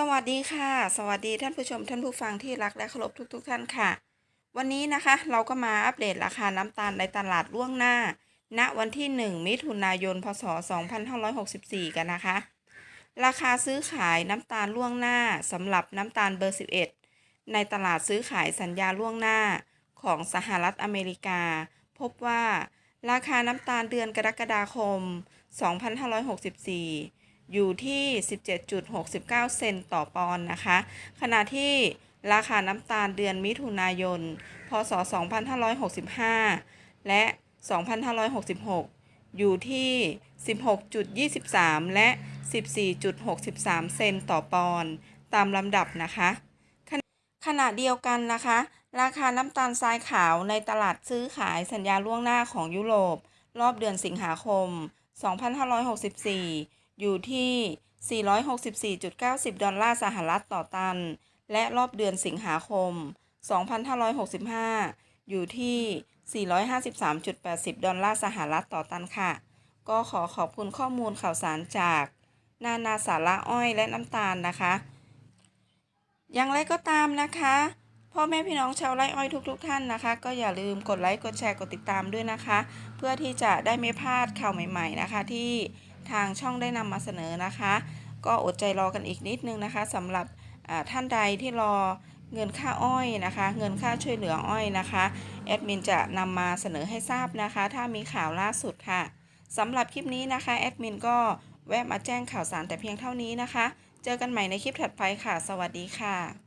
สวัสดีค่ะ สวัสดีท่านผู้ชมท่านผู้ฟังที่รักและเคารพทุกๆท่านค่ะ วันนี้นะคะเราก็มาอัปเดตราคาน้ำตาลในตลาดล่วงหน้า ณวันที่ 1 มิถุนายน พศ 2564 กันนะคะ ราคาซื้อขายน้ำตาลล่วงหน้าสำหรับน้ำตาลเบอร์ 11 ในตลาดซื้อขายสัญญาล่วงหน้าของสหรัฐอเมริกา พบว่าราคาน้ำตาลเดือนกรกฎาคม 2564 อยู่ที่ 17.69 เซนต์ต่อปอนด์นะคะ ขณะที่ราคาน้ำตาลเดือนมิถุนายน พศ 2565 และ 2566 อยู่ที่ 16.23 และ 14.63 เซนต์ต่อปอนด์ตามลำดับนะคะ ขณะเดียวกันนะคะ ราคาน้ำตาลทรายขาวในตลาดซื้อขายสัญญาล่วงหน้าของยุโรป รอบเดือนสิงหาคม 2564 อยู่ที่ 464.90 ดอลลาร์สหรัฐต่อตัน และรอบเดือนสิงหาคม 2565 อยู่ที่ 453.80 ดอลลาร์สหรัฐต่อตันค่ะ ก็ขอขอบคุณข้อมูลข่าวสารจาก นานาสาระอ้อยและน้ำตาลนะคะ อย่างไรก็ตามนะคะพ่อแม่พี่น้องชาวไร่อ้อยทุก ๆทท่านนะคะ ก็อย่าลืมกดไลค์กดแชร์กดติดตามด้วยนะคะ เพื่อที่จะได้ไม่พลาดข่าวใหม่ ๆ นะคะที่ ทางช่องได้นำมาเสนอนะคะ ก็อดใจรอกันอีกนิดนึงนะคะสำหรับท่านใดที่รอเงินค่าอ้อยนะคะ เงินค่าช่วยเหลืออ้อยนะคะแอดมินจะนำมาเสนอให้ทราบนะคะ ถ้ามีข่าวล่าสุดค่ะสำหรับคลิปนี้นะคะแอดมินก็แวะมาแจ้งข่าวสารแต่เพียงเท่านี้นะคะ เจอกันใหม่ในคลิปถัดไปค่ะ สวัสดีค่ะ